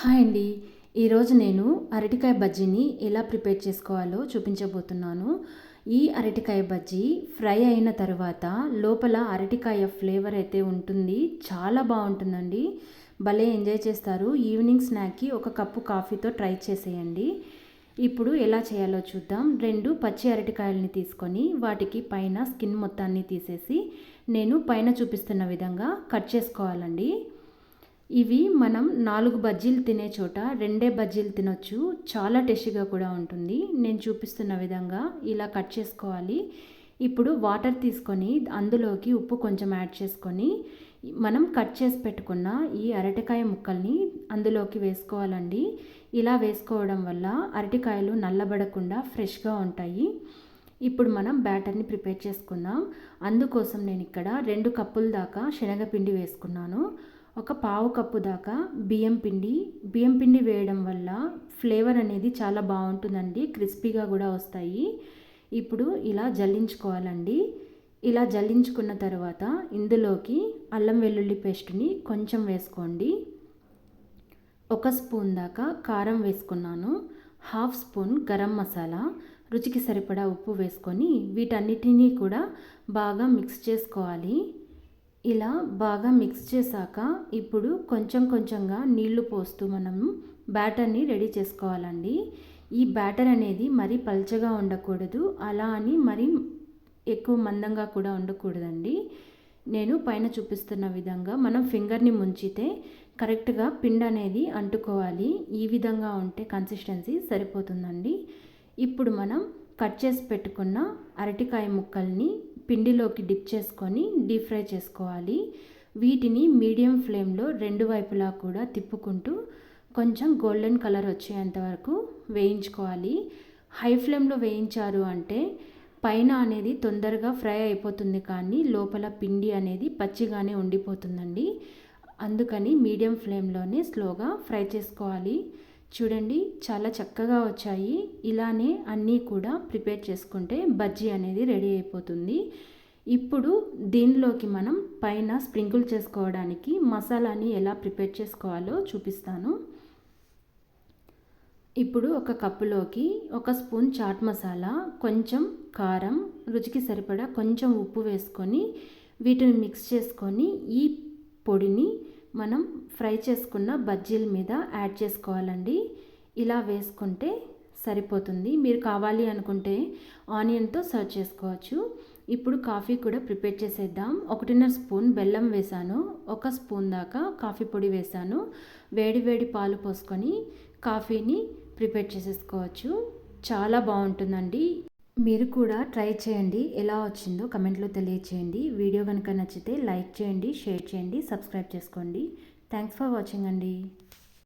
Hi అండి. ఈరోజు నేను అరటికాయ బజ్జీని ఎలా ప్రిపేర్ చేసుకోవాలో చూపించబోతున్నాను. ఈ అరటికాయ బజ్జీ ఫ్రై అయిన తర్వాత లోపల అరటికాయ ఫ్లేవర్ అయితే ఉంటుంది. చాలా బాగుంటుందండి. భలే ఎంజాయ్ చేస్తారు. ఈవినింగ్ స్నాక్కి ఒక కప్పు కాఫీతో ట్రై చేసేయండి. ఇప్పుడు ఎలా చేయాలో చూద్దాం. రెండు పచ్చి అరటికాయలని తీసుకొని వాటికి పైన స్కిన్ మొత్తాన్ని తీసేసి నేను పైన చూపిస్తున్న విధంగా కట్ చేసుకోవాలండి. ఇవి మనం నాలుగు బజ్జీలు తినే చోట రెండే బజ్జీలు తినొచ్చు. చాలా టేస్టీగా కూడా ఉంటుంది. నేను చూపిస్తున్న విధంగా ఇలా కట్ చేసుకోవాలి. ఇప్పుడు వాటర్ తీసుకొని అందులోకి ఉప్పు కొంచెం యాడ్ చేసుకొని మనం కట్ చేసి పెట్టుకున్న ఈ అరటికాయ ముక్కల్ని అందులోకి వేసుకోవాలండి. ఇలా వేసుకోవడం వల్ల అరటికాయలు నల్లబడకుండా ఫ్రెష్గా ఉంటాయి. ఇప్పుడు మనం బ్యాటర్ని ప్రిపేర్ చేసుకుందాం. అందుకోసం నేను ఇక్కడ రెండు కప్పుల దాకా శనగపిండి వేసుకున్నాను. ఒక పావు కప్పు దాకా బియ్యం పిండి బియ్యం పిండి వేయడం వల్ల ఫ్లేవర్ అనేది చాలా బాగుంటుందండి క్రిస్పీగా కూడా వస్తాయి. ఇప్పుడు ఇలా జల్లించుకోవాలండి. ఇలా జల్లించుకున్న తర్వాత ఇందులోకి అల్లం వెల్లుల్లి పేస్ట్ని కొంచెం వేసుకోండి. ఒక స్పూన్ దాకా కారం వేసుకున్నాను. హాఫ్ స్పూన్ గరం మసాలా రుచికి సరిపడా ఉప్పు వేసుకొని వీటన్నిటినీ కూడా బాగా మిక్స్ చేసుకోవాలి. ఇలా బాగా మిక్స్ చేశాక ఇప్పుడు కొంచెం కొంచెంగా నీళ్ళు పోస్తూ మనం బ్యాటర్ని రెడీ చేసుకోవాలండి. ఈ బ్యాటర్ అనేది మరీ పల్చగా ఉండకూడదు. అలా అని మరీ ఎక్కువ మందంగా కూడా ఉండకూడదండి. నేను పైన చూపిస్తున్న విధంగా మనం ఫింగర్ని ముంచితే కరెక్ట్గా పిండి అనేది అంటుకోవాలి. ఈ విధంగా ఉంటే కన్సిస్టెన్సీ సరిపోతుందండి. ఇప్పుడు మనం కట్ చేసి పెట్టుకున్న అరటికాయ ముక్కల్ని పిండిలోకి డిప్ చేసుకొని డీప్ ఫ్రై చేసుకోవాలి. వీటిని మీడియం ఫ్లేమ్లో రెండు వైపులా కూడా తిప్పుకుంటూ కొంచెం గోల్డెన్ కలర్ వచ్చేంత వరకు వేయించుకోవాలి. హై ఫ్లేమ్లో వేయించారు అంటే పైన అనేది తొందరగా ఫ్రై అయిపోతుంది కానీ లోపల పిండి అనేది పచ్చిగానే ఉండిపోతుందండి. అందుకని మీడియం ఫ్లేమ్లోనే స్లోగా ఫ్రై చేసుకోవాలి. చూడండి చాలా చక్కగా వచ్చాయి. ఇలానే అన్నీ కూడా ప్రిపేర్ చేసుకుంటే బజ్జీ అనేది రెడీ అయిపోతుంది. ఇప్పుడు దీనిలోకి మనం పైన స్ప్రింకిల్ చేసుకోవడానికి మసాలాని ఎలా ప్రిపేర్ చేసుకోవాలో చూపిస్తాను. ఇప్పుడు ఒక కప్పులోకి ఒక స్పూన్ చాట్ మసాలా కొంచెం కారం రుచికి సరిపడా కొంచెం ఉప్పు వేసుకొని వీటిని మిక్స్ చేసుకొని ఈ పొడిని మనం ఫ్రై చేసుకున్న బజ్జీల మీద యాడ్ చేసుకోవాలండి. ఇలా వేసుకుంటే సరిపోతుంది. మీరు కావాలి అనుకుంటే ఆనియన్తో సర్వ్ చేసుకోవచ్చు. ఇప్పుడు కాఫీ కూడా ప్రిపేర్ చేసేద్దాం. ఒకటిన్నర స్పూన్ బెల్లం వేసాను. ఒక స్పూన్ దాకా కాఫీ పొడి వేసాను. వేడి వేడి పాలు పోసుకొని కాఫీని ప్రిపేర్ చేసేసుకోవచ్చు. చాలా బాగుంటుందండి. మీరు కూడా ట్రై చేయండి. ఎలా వచ్చిందో కమెంట్లో తెలియచేయండి. వీడియో కనుక నచ్చితే లైక్ చేయండి షేర్ చేయండి సబ్స్క్రైబ్ చేసుకోండి. థ్యాంక్స్ ఫర్ వాచింగ్ అండి.